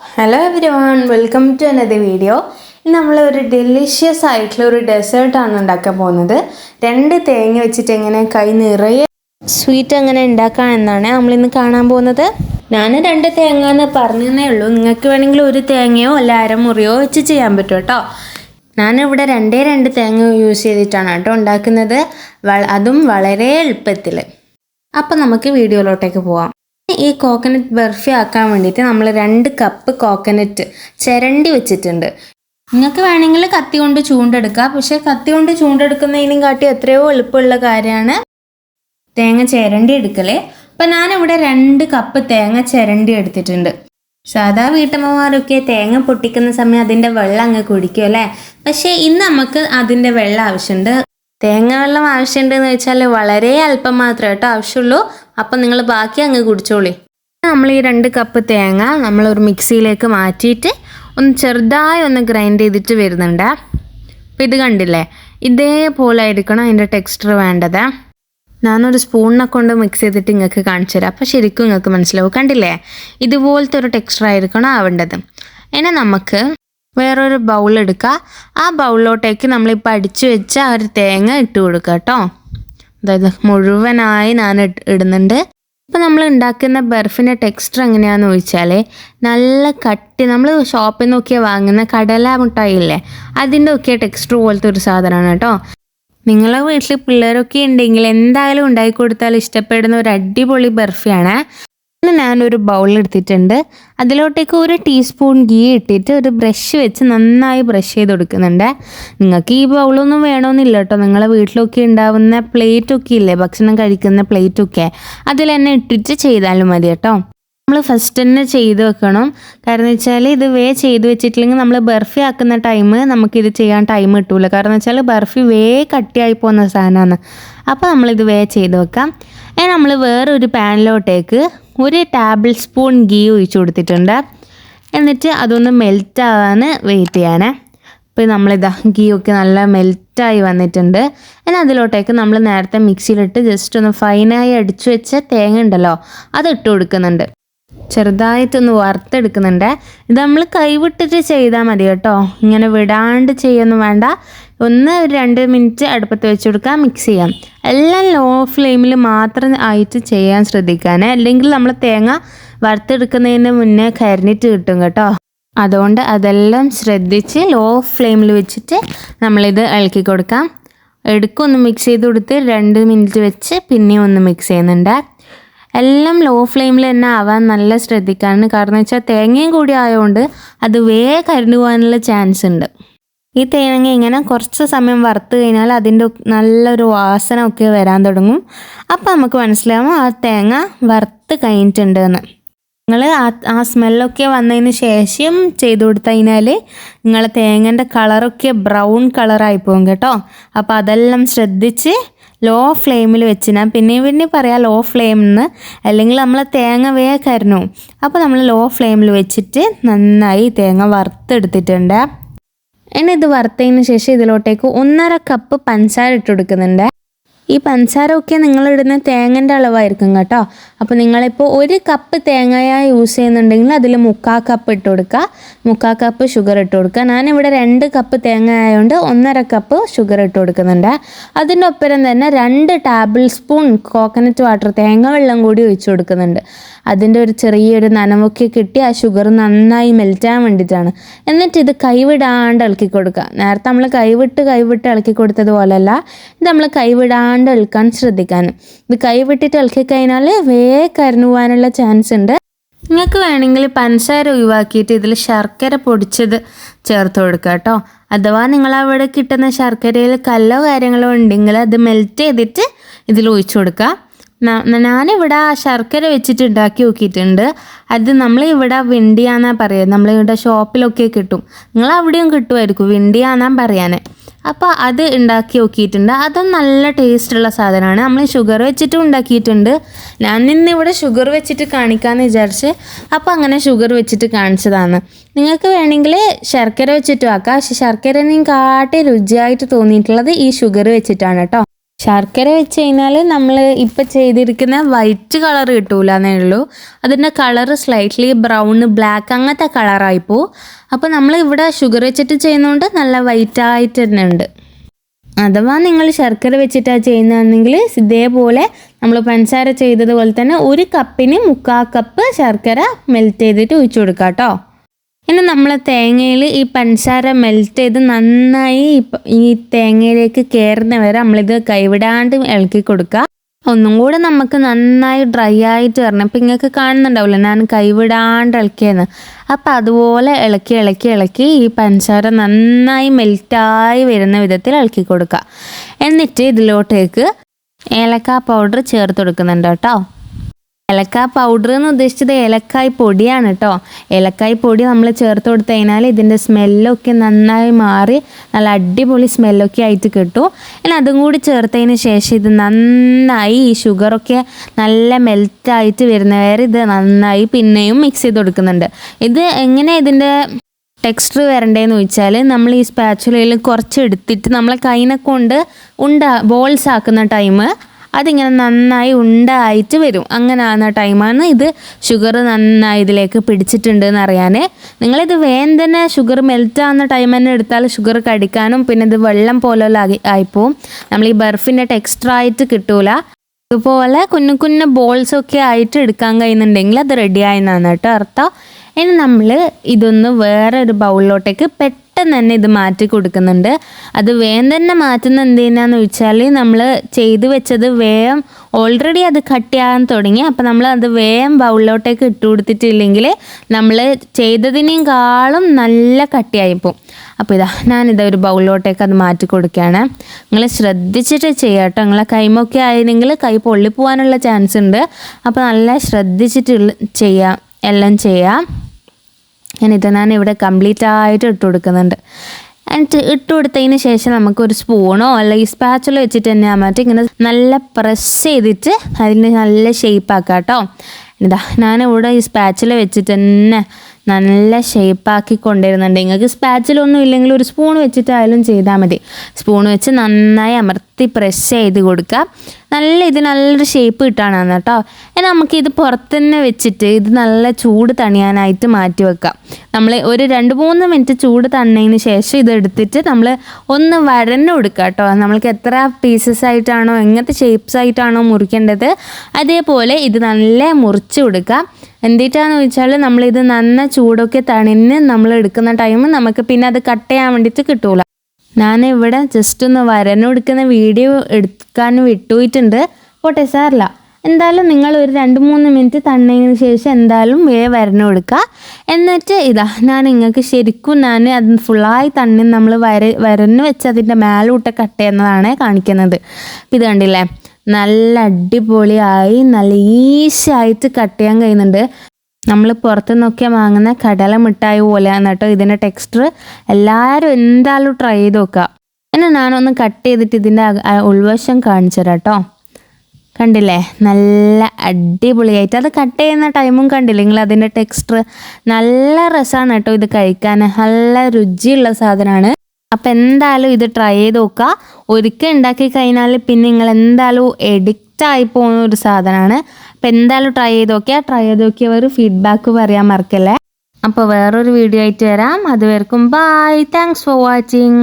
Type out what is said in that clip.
Hello everyone welcome to another video നമ്മൾ ഒരു delicious ആയിട്ടുള്ള ഒരു ഡെസേർട്ടാണ് ഉണ്ടാക്കാൻ പോകുന്നത്. രണ്ട് തേങ്ങ വെച്ചിട്ട് എങ്ങനെ കൈ നിറയെ സ്വീറ്റ് എങ്ങനെ ഉണ്ടാക്കാം എന്നാണ് നമ്മളിന്ന് കാണാൻ പോകുന്നത്. ഞാൻ രണ്ട് തേങ്ങ എന്ന് പറഞ്ഞതേ ഉള്ളൂ. നിങ്ങൾക്ക് വേണമെങ്കിൽ ഒരു തേങ്ങയോ അല്ല അരമുറിയോ വെച്ച് ചെയ്യാൻ പറ്റും കേട്ടോ. ഞാനിവിടെ രണ്ടേ രണ്ട് തേങ്ങ യൂസ് ചെയ്തിട്ടാണ് കേട്ടോ ഉണ്ടാക്കുന്നത്. അതും വളരെ എളുപ്പത്തിൽ അപ്പം നമുക്ക് വീഡിയോയിലോട്ടേക്ക് പോവാം. ഈ കോക്കനട്ട് ബർഫി ആക്കാൻ വേണ്ടിയിട്ട് നമ്മൾ രണ്ട് കപ്പ് കോക്കനട്ട് ചിരണ്ടി വെച്ചിട്ടുണ്ട്. നിങ്ങൾക്ക് വേണമെങ്കിൽ കത്തി കൊണ്ട് ചൂണ്ടെടുക്കാം. പക്ഷേ കത്തി കൊണ്ട് ചൂണ്ടെടുക്കുന്നതിനും കാട്ടി എത്രയോ എളുപ്പമുള്ള കാര്യമാണ് തേങ്ങ ചിരണ്ടി എടുക്കലേ. അപ്പം ഞാനിവിടെ രണ്ട് കപ്പ് തേങ്ങ ചിരണ്ടി എടുത്തിട്ടുണ്ട്. സാധാ വീട്ടമ്മമാരൊക്കെ തേങ്ങ പൊട്ടിക്കുന്ന സമയം അതിന്റെ വെള്ളം അങ്ങ് കുടിക്കും അല്ലേ? പക്ഷേ ഇന്ന് നമുക്ക് അതിന്റെ വെള്ളം ആവശ്യമുണ്ട്. തേങ്ങ വെള്ളം ആവശ്യമുണ്ടെന്ന് വെച്ചാൽ വളരെ അല്പം മാത്രമേ കേട്ടോ ആവശ്യമുള്ളൂ. അപ്പം നിങ്ങൾ ബാക്കി അങ്ങ് കുടിച്ചോളി. നമ്മൾ ഈ രണ്ട് കപ്പ് തേങ്ങ നമ്മൾ ഒരു മിക്സിയിലേക്ക് മാറ്റിയിട്ട് ഒന്ന് ചെറുതായി ഒന്ന് ഗ്രൈൻഡ് ചെയ്തിട്ട് വരുന്നുണ്ട്. അപ്പം ഇത് കണ്ടില്ലേ? ഇതേപോലെ ആയിരിക്കണം അതിന്റെ ടെക്സ്ചർ വേണ്ടത്. ഞാനൊരു സ്പൂണിനെ കൊണ്ട് മിക്സ് ചെയ്തിട്ട് നിങ്ങൾക്ക് കാണിച്ചു തരാം. അപ്പോൾ ശരിക്കും നിങ്ങൾക്ക് മനസ്സിലാവും. കണ്ടില്ലേ? ഇതുപോലത്തെ ഒരു ടെക്സ്ചർ ആയിരിക്കണം ആവേണ്ടത്. ഇനി നമുക്ക് വേറൊരു ബൗൾ എടുക്കുക ആ ബൗളിലോട്ടേക്ക് നമ്മളിപ്പോൾ അടിച്ചു വെച്ച ആ ഒരു തേങ്ങ ഇട്ട് കൊടുക്കുക കേട്ടോ. അതായത് മുഴുവനായി ഞാൻ ഇടുന്നുണ്ട്. ഇപ്പം നമ്മൾ ഉണ്ടാക്കുന്ന ബർഫിന്റെ ടെക്സ്ചർ എങ്ങനെയാണെന്ന് ചോദിച്ചാൽ നല്ല കട്ടി നമ്മൾ ഷോപ്പിൽ നിന്നൊക്കെ വാങ്ങുന്ന കടല മുട്ടായി ഇല്ലേ അതിന്റെ ഒക്കെ ടെക്സ്ചർ പോലത്തെ ഒരു സാധനമാണ് കേട്ടോ. നിങ്ങളെ വീട്ടിൽ പിള്ളേരൊക്കെ ഉണ്ടെങ്കിൽ എന്തായാലും ഉണ്ടാക്കി കൊടുത്താൽ ഇഷ്ടപ്പെടുന്ന ഒരു അടിപൊളി ബർഫിയാണ്. ഞാനൊരു ബൗൾ എടുത്തിട്ടുണ്ട്. അതിലോട്ടേക്ക് ഒരു ടീസ്പൂൺ ഗീ ഇട്ടിട്ട് ഒരു ബ്രഷ് വെച്ച് നന്നായി ബ്രഷ് ചെയ്ത് കൊടുക്കുന്നുണ്ട്. നിങ്ങൾക്ക് ഈ ബൗളൊന്നും വേണമെന്നില്ല കേട്ടോ. നിങ്ങളെ വീട്ടിലൊക്കെ ഉണ്ടാവുന്ന പ്ലേറ്റൊക്കെ ഇല്ലേ? ഭക്ഷണം കഴിക്കുന്ന പ്ലേറ്റൊക്കെ അതിൽ തന്നെ ഇട്ടിട്ട് ചെയ്താലും മതി കേട്ടോ. നമ്മൾ ഫസ്റ്റ് തന്നെ ചെയ്ത് വെക്കണം. കാരണം വെച്ചാൽ ഇത് വേ ചെയ്ത് വെച്ചിട്ടില്ലെങ്കിൽ നമ്മൾ ബർഫി ആക്കുന്ന ടൈം നമുക്കിത് ചെയ്യാൻ ടൈം കിട്ടൂല. കാരണം വെച്ചാൽ ബർഫി വേ കട്ടിയായി പോകുന്ന സാധനമാണ്. അപ്പോൾ നമ്മളിത് വേ ചെയ്ത് വെക്കാം. ഇനി നമ്മൾ വേറൊരു പാനിലോട്ടേക്ക് ഒരു ടേബിൾ സ്പൂൺ ഗീ ഒഴിച്ചു കൊടുത്തിട്ടുണ്ട്. എന്നിട്ട് അതൊന്ന് മെൽറ്റ് ആവാൻ വെയിറ്റ് ചെയ്യാനേ ഇപ്പോൾ നമ്മളിതാ ഗീ ഒക്കെ നല്ല മെൽറ്റായി വന്നിട്ടുണ്ട്. എന്നാൽ അതിലോട്ടേക്ക് നമ്മൾ നേരത്തെ മിക്സിയിലിട്ട് ജസ്റ്റ് ഒന്ന് ഫൈനായി അടിച്ചു വെച്ച തേങ്ങ ഉണ്ടല്ലോ അത് ഇട്ട് കൊടുക്കുന്നുണ്ട്. ചെറുതായിട്ടൊന്ന് വറുത്തെടുക്കുന്നുണ്ട്. ഇത് നമ്മൾ കൈവിട്ടിട്ട് ചെയ്താൽ മതി കേട്ടോ. ഇങ്ങനെ വിടാണ്ട് ചെയ്യൊന്നും വേണ്ട. ഒന്ന് ഒരു രണ്ട് മിനിറ്റ് അടുപ്പത്ത് വെച്ച് കൊടുക്കുക മിക്സ് ചെയ്യാം. എല്ലാം ലോ ഫ്ലെയിമിൽ മാത്രം ആയിട്ട് ചെയ്യാൻ ശ്രദ്ധിക്കാൻ അല്ലെങ്കിൽ നമ്മൾ തേങ്ങ വറുത്തെടുക്കുന്നതിന് മുന്നേ കരിഞ്ഞിട്ട് കിട്ടും കേട്ടോ. അതുകൊണ്ട് അതെല്ലാം ശ്രദ്ധിച്ച് ലോ ഫ്ലെയിമിൽ വെച്ചിട്ട് നമ്മളിത് ഇളക്കി കൊടുക്കാം. എടുക്കൊന്ന് മിക്സ് ചെയ്ത് കൊടുത്ത് രണ്ട് മിനിറ്റ് വെച്ച് പിന്നെയും ഒന്ന് മിക്സ് ചെയ്യുന്നുണ്ട്. എല്ലാം ലോ ഫ്ലെയിമിൽ തന്നെ ആവാൻ നല്ല ശ്രദ്ധിക്കാണ് കാരണം വെച്ചാൽ തേങ്ങയും കൂടി ആയതുകൊണ്ട് അത് വേഗം കരിഞ്ഞു പോകാനുള്ള ചാൻസ് ഉണ്ട്. ഈ തേങ്ങ ഇങ്ങനെ കുറച്ച് സമയം വറുത്ത് കഴിഞ്ഞാൽ അതിന്റെ നല്ലൊരു വാസന ഒക്കെ വരാൻ തുടങ്ങും. അപ്പോൾ നമുക്ക് മനസ്സിലാവും ആ തേങ്ങ വറുത്ത് കഴിഞ്ഞിട്ടുണ്ട് എന്ന്. നിങ്ങൾ ആ ആ സ്മെല്ലൊക്കെ വന്നതിന് ശേഷം ചെയ്ത് കൊടുത്തു കഴിഞ്ഞാൽ നിങ്ങളെ തേങ്ങന്റെ കളറൊക്കെ ബ്രൗൺ കളറായി പോകും കേട്ടോ. അപ്പോൾ അതെല്ലാം ശ്രദ്ധിച്ച് ലോ ഫ്ലെയിമിൽ വെച്ച് ഞാൻ പിന്നെ പിന്നെ പറയാം ലോ ഫ്ലെയിമെന്ന് അല്ലെങ്കിൽ നമ്മൾ തേങ്ങ വേ കരിഞ്ഞു അപ്പോൾ നമ്മൾ ലോ ഫ്ലെയിമിൽ വെച്ചിട്ട് നന്നായി തേങ്ങ വറുത്തെടുത്തിട്ടുണ്ട്. ഇനി ഇത് വറുത്തതിന് ശേഷം ഇതിലോട്ടേക്ക് ഒന്നര കപ്പ് പഞ്ചസാര ഇട്ട് കൊടുക്കുന്നുണ്ട്. ഈ പഞ്ചസാര ഒക്കെ നിങ്ങളിടുന്ന തേങ്ങന്റെ അളവായിരിക്കും കേട്ടോ. അപ്പോൾ നിങ്ങളിപ്പോൾ ഒരു കപ്പ് തേങ്ങയായി യൂസ് ചെയ്യുന്നുണ്ടെങ്കിൽ അതിൽ മുക്കാൽ കപ്പ് ഇട്ട് കൊടുക്കുക. മുക്കാൽ കപ്പ് ഷുഗർ ഇട്ട് കൊടുക്കുക. ഞാനിവിടെ രണ്ട് കപ്പ് തേങ്ങ ആയതുകൊണ്ട് ഒന്നര കപ്പ് ഷുഗർ ഇട്ട് കൊടുക്കുന്നുണ്ട്. അതിന്റെ ഒപ്പരം തന്നെ രണ്ട് ടേബിൾ സ്പൂൺ കോക്കനട്ട് വാട്ടർ തേങ്ങ വെള്ളം കൂടി ഒഴിച്ചു കൊടുക്കുന്നുണ്ട്. അതിന്റെ ഒരു ചെറിയൊരു നനവൊക്കെ കിട്ടി ആ ഷുഗർ നന്നായി മെൽറ്റാൻ വേണ്ടിയിട്ടാണ്. എന്നിട്ട് ഇത് കൈവിടാണ്ട് ഇളക്കി കൊടുക്കുക. നേരത്തെ നമ്മൾ കൈവിട്ട് കൈവിട്ട് ഇളക്കി കൊടുത്തതുപോലെയല്ല. ഇത് നമ്മൾ കൈവിടാണ്ട് ഇളക്കാൻ ശ്രദ്ധിക്കാൻ. ഇത് കൈവിട്ടിട്ട് ഇളക്കി കഴിഞ്ഞാൽ വേ കരഞ്ഞു പോകാനുള്ള ചാൻസ് ഉണ്ട്. നിങ്ങൾക്ക് വേണമെങ്കിൽ പഞ്ചസാര ഒഴിവാക്കിയിട്ട് ഇതിൽ ശർക്കര പൊടിച്ചത് ചേർത്ത് കൊടുക്കുക കേട്ടോ. അഥവാ നിങ്ങൾ അവിടെ കിട്ടുന്ന ശർക്കരയിൽ കല്ലോ കാര്യങ്ങളോ ഉണ്ടെങ്കിൽ അത് മെൽറ്റ് ചെയ്തിട്ട് ഇതിൽ ഒഴിച്ചു കൊടുക്കുക. ഞാനിവിടെ ആ ശർക്കര വെച്ചിട്ട് ഉണ്ടാക്കി നോക്കിയിട്ടുണ്ട്. അത് നമ്മളിവിടെ വിണ്ടിയാന്നാ പറയുക. നമ്മളിവിടെ ഷോപ്പിലൊക്കെ കിട്ടും. നിങ്ങൾ അവിടെയും കിട്ടുമായിരിക്കും. വിണ്ടിയാന്നാ പറയാൻ അപ്പോൾ അത് ഉണ്ടാക്കി നോക്കിയിട്ടുണ്ട്. അതും നല്ല ടേസ്റ്റുള്ള സാധനമാണ്. നമ്മൾ ഷുഗർ വെച്ചിട്ടും ഉണ്ടാക്കിയിട്ടുണ്ട്. ഞാൻ നിന്നിവിടെ ഷുഗർ വെച്ചിട്ട് കാണിക്കാമെന്ന് വിചാരിച്ച് അപ്പോൾ അങ്ങനെ ഷുഗർ വെച്ചിട്ട് കാണിച്ചതാണ്. നിങ്ങൾക്ക് വേണമെങ്കിൽ ശർക്കര വെച്ചിട്ട് ആക്കാം. പക്ഷെ ശർക്കരനെയും കാട്ടി രുചിയായിട്ട് തോന്നിയിട്ടുള്ളത് ഈ ഷുഗർ വെച്ചിട്ടാണ് കേട്ടോ. ശർക്കര വെച്ച് കഴിഞ്ഞാൽ നമ്മൾ ഇപ്പം ചെയ്തിരിക്കുന്ന വൈറ്റ് കളർ കിട്ടൂല എന്നേ ഉള്ളൂ. അതിന്റെ കളർ സ്ലൈറ്റ്ലി ബ്രൗൺ ബ്ലാക്ക് അങ്ങനത്തെ കളറായി പോവും അപ്പോൾ നമ്മൾ ഇവിടെ ഷുഗർ വെച്ചിട്ട് ചെയ്യുന്നതുകൊണ്ട് നല്ല വൈറ്റ് ആയിട്ട് തന്നെ ഉണ്ട്. അഥവാ നിങ്ങൾ ശർക്കര വെച്ചിട്ടാണ് ചെയ്യുന്നതെങ്കിൽ ഇതേപോലെ നമ്മൾ പഞ്ചസാര ചെയ്തതുപോലെ തന്നെ ഒരു കപ്പിന് മുക്കാൽ കപ്പ് ശർക്കര മെൽറ്റ് ചെയ്തിട്ട് ഒഴിച്ചു കൊടുക്കാം കേട്ടോ ഇനി നമ്മൾ തേങ്ങയിൽ ഈ പഞ്ചസാര മെൽറ്റ് ചെയ്ത് നന്നായി ഈ തേങ്ങയിലേക്ക് കയറുന്ന വരെ നമ്മളിത് കൈവിടാണ്ട് ഇളക്കി കൊടുക്കുക. ഒന്നും കൂടെ നമുക്ക് നന്നായി ഡ്രൈ ആയിട്ട് വരണം. ഇപ്പം ഇങ്ങൾക്ക് കാണുന്നുണ്ടാവില്ല ഞാൻ കൈവിടാണ്ട് ഇളക്കിയെന്ന് അപ്പം അതുപോലെ ഇളക്കി ഇളക്കി ഇളക്കി ഈ പഞ്ചസാര നന്നായി മെൽറ്റായി വരുന്ന വിധത്തിൽ ഇളക്കി കൊടുക്കുക. എന്നിട്ട് ഇതിലോട്ടേക്ക് ഏലക്ക പൗഡർ ചേർത്ത് കൊടുക്കുന്നുണ്ട് കേട്ടോ. ഏലക്ക പൗഡർ എന്ന് ഉദ്ദേശിച്ചത് ഏലക്കായ് പൊടിയാണ് കേട്ടോ ഏലക്കായ് പൊടി നമ്മൾ ചേർത്ത് കൊടുത്തു കഴിഞ്ഞാൽ ഇതിന്റെ സ്മെല്ലൊക്കെ നന്നായി മാറി നല്ല അടിപൊളി സ്മെല്ലൊക്കെ ആയിട്ട് കിട്ടും. ഇനി അതും കൂടി ചേർത്തതിന് ശേഷം ഇത് നന്നായി ഈ ഷുഗറൊക്കെ നല്ല മെൽറ്റായിട്ട് വരുന്നവരെ ഇത് നന്നായി പിന്നെയും മിക്സ് ചെയ്ത് കൊടുക്കുന്നുണ്ട്. ഇത് എങ്ങനെ ഇതിന്റെ ടെക്സ്റ്റർ വരണ്ടേന്ന് ചോദിച്ചാൽ നമ്മൾ ഈ സ്പാച്ചുലയിൽ കുറച്ച് എടുത്തിട്ട് നമ്മളെ കൈനെ കൊണ്ട് ഉണ്ട ബോൾസ് ആക്കുന്ന ടൈം അതിങ്ങനെ നന്നായി ഉണ്ടായിട്ട് വരും. അങ്ങനെ ആകുന്ന ടൈമാണ് ഇത് ഷുഗർ നന്നായി ഇതിലേക്ക് പിടിച്ചിട്ടുണ്ട് എന്ന് അറിയാൻ നിങ്ങളിത് വേഗം തന്നെ ഷുഗർ മെൽറ്റ് ആകുന്ന ടൈം തന്നെ എടുത്താൽ ഷുഗർ കടിക്കാനും പിന്നെ ഇത് വെള്ളം പോലെ ആയി ആയിപ്പോവും. നമ്മൾ ഈ ബർഫിന്റെ ടെക്സ്റ്റർ ആയിട്ട് കിട്ടൂല. അതുപോലെ കുഞ്ഞു കുഞ്ഞു ബോൾസ് ഒക്കെ ആയിട്ട് എടുക്കാൻ കഴിയുന്നുണ്ടെങ്കിൽ അത് റെഡി ആയെന്നാണ് കേട്ടോ അർത്ഥം. ഇനി നമ്മൾ ഇതൊന്ന് വേറെ ഒരു ബൗളിലോട്ടേക്ക് പെട്ടെന്ന് തന്നെ ഇത് മാറ്റി കൊടുക്കുന്നുണ്ട്. അത് വേഗം തന്നെ മാറ്റുന്ന എന്തിനാന്ന് വെച്ചാൽ നമ്മൾ ചെയ്തു വെച്ചത് വേഗം ഓൾറെഡി അത് കട്ട് ചെയ്യാൻ തുടങ്ങി. അപ്പോൾ നമ്മൾ അത് വേഗം ബൗളിലോട്ടേക്ക് ഇട്ട് കൊടുത്തിട്ടില്ലെങ്കിൽ നമ്മൾ ചെയ്തതിനേക്കാളും നല്ല കട്ടിയായി പോകും അപ്പോൾ ഇതാ ഞാനിതാ ഒരു ബൗളിലോട്ടേക്ക് അത് മാറ്റി കൊടുക്കുകയാണ് നിങ്ങൾ ശ്രദ്ധിച്ചിട്ട് ചെയ്യുക കേട്ടോ നിങ്ങളെ കൈമൊക്കെ ആയിരുന്നെങ്കിൽ കൈ പൊള്ളിപ്പോവാനുള്ള ചാൻസ് ഉണ്ട്. അപ്പോൾ നല്ല ശ്രദ്ധിച്ചിട്ട് ചെയ്യാം. എല്ലാം ചെയ്യാം. ഞാനിത് ഞാൻ ഇവിടെ കംപ്ലീറ്റ് ആയിട്ട് ഇട്ട് കൊടുക്കുന്നുണ്ട്. എന്നിട്ട് ഇട്ട് കൊടുത്തതിന് ശേഷം നമുക്കൊരു സ്പൂണോ അല്ലെങ്കിൽ സ്പാച്ചുല വെച്ചിട്ട് തന്നെ മാറ്റി ഇങ്ങനെ നല്ല പ്രസ് ചെയ്തിട്ട് അതിന് നല്ല ഷേപ്പാക്കാം കേട്ടോ ഇതാ ഞാനിവിടെ ഈ സ്പാച്ചിൽ വെച്ചിട്ട് തന്നെ നല്ല ഷേപ്പാക്കി കൊണ്ടുവരുന്നുണ്ട്. നിങ്ങൾക്ക് സ്പാച്ചിലൊന്നും ഇല്ലെങ്കിൽ ഒരു സ്പൂൺ വെച്ചിട്ടായാലും ചെയ്താൽ മതി. സ്പൂൺ വെച്ച് നന്നായി അമർത്തി പ്രസ് ചെയ്ത് കൊടുക്കുക. നല്ല ഇത് നല്ലൊരു ഷേപ്പ് കിട്ടാനാണ് കേട്ടോ. ഇനി നമുക്കിത് പുറത്ത് വെച്ചിട്ട് ഇത് നല്ല ചൂട് തണിയാനായിട്ട് മാറ്റി വെക്കാം നമ്മൾ ഒരു രണ്ട് മൂന്ന് മിനിറ്റ് ചൂട് തണ്ണതിന് ശേഷം ഇത് എടുത്തിട്ട് നമ്മൾ ഒന്ന് വരന്ന് കൊടുക്കുക കേട്ടോ. നമ്മൾക്ക് എത്ര പീസസ് ആയിട്ടാണോ എങ്ങനത്തെ ഷേപ്സ് ആയിട്ടാണോ മുറിക്കേണ്ടത്? അതേപോലെ ഇത് നല്ല മുറിച്ച് കൊടുക്കുക. എന്തിട്ടാന്ന് ചോദിച്ചാൽ നമ്മളിത് നന്ന ചൂടൊക്കെ തണിഞ്ഞ് നമ്മൾ എടുക്കുന്ന ടൈം നമുക്ക് പിന്നെ അത് കട്ട് ചെയ്യാൻ വേണ്ടിയിട്ട് കിട്ടൂല. ഇവിടെ ജസ്റ്റ് ഒന്ന് വരനെടുക്കുന്ന വീഡിയോ എടുക്കാൻ വിട്ടുപോയിട്ടുണ്ട്. പോട്ടെ സാറില്ല എന്തായാലും നിങ്ങൾ ഒരു രണ്ട് മൂന്ന് മിനിറ്റ് തണ്ണതിന് ശേഷം എന്തായാലും വേ വരനെടുക്കുക എന്നിട്ട് ഇതാ ഞാൻ നിങ്ങൾക്ക് ശരിക്കും ഞാൻ അത് ഫുള്ളായി തണ്ണി നമ്മൾ വര വരന് വെച്ച് അതിന്റെ മേലോട്ട് കട്ട് ചെയ്യുന്നതാണ് കാണിക്കുന്നത്. ഇത് കണ്ടില്ലേ? നല്ല അടിപൊളിയായി നല്ല ഈശായിട്ട് കട്ട് ചെയ്യാൻ കഴിയുന്നുണ്ട്. നമ്മൾ പുറത്ത് നോക്കിയാൽ വാങ്ങുന്ന കടല മിഠായി പോലെയാണ് കേട്ടോ ഇതിന്റെ ടെക്സ്ചർ എല്ലാവരും എന്തായാലും ട്രൈ ചെയ്ത് നോക്കുക. പിന്നെ ഞാനൊന്ന് കട്ട് ചെയ്തിട്ട് ഇതിന്റെ ഉൾവശം കാണിച്ചു തരാം കേട്ടോ. കണ്ടില്ലേ? നല്ല അടിപൊളിയായിട്ട്. അത് കട്ട് ചെയ്യുന്ന ടൈമും കണ്ടില്ലേ? നിങ്ങൾ അതിന്റെ ടെക്സ്ചർ നല്ല രസമാണ് കേട്ടോ ഇത് കഴിക്കാൻ. നല്ല രുചിയുള്ള സാധനമാണ്. അപ്പം എന്തായാലും ഇത് ട്രൈ ചെയ്ത് നോക്കുക. ഒരിക്കൽ ഉണ്ടാക്കി കഴിഞ്ഞാൽ പിന്നെ നിങ്ങൾ എന്തായാലും എഡിക്റ്റ് ആയി പോകുന്ന ഒരു സാധനമാണ്. അപ്പം എന്തായാലും ട്രൈ ചെയ്ത് നോക്കിയാൽ ട്രൈ ചെയ്ത് നോക്കിയവർ ഫീഡ്ബാക്ക് പറയാൻ മറക്കല്ലേ. അപ്പോൾ വേറൊരു വീഡിയോ ആയിട്ട് വരാം. അതുവരെക്കും ബൈ താങ്ക്സ് ഫോർ വാച്ചിങ്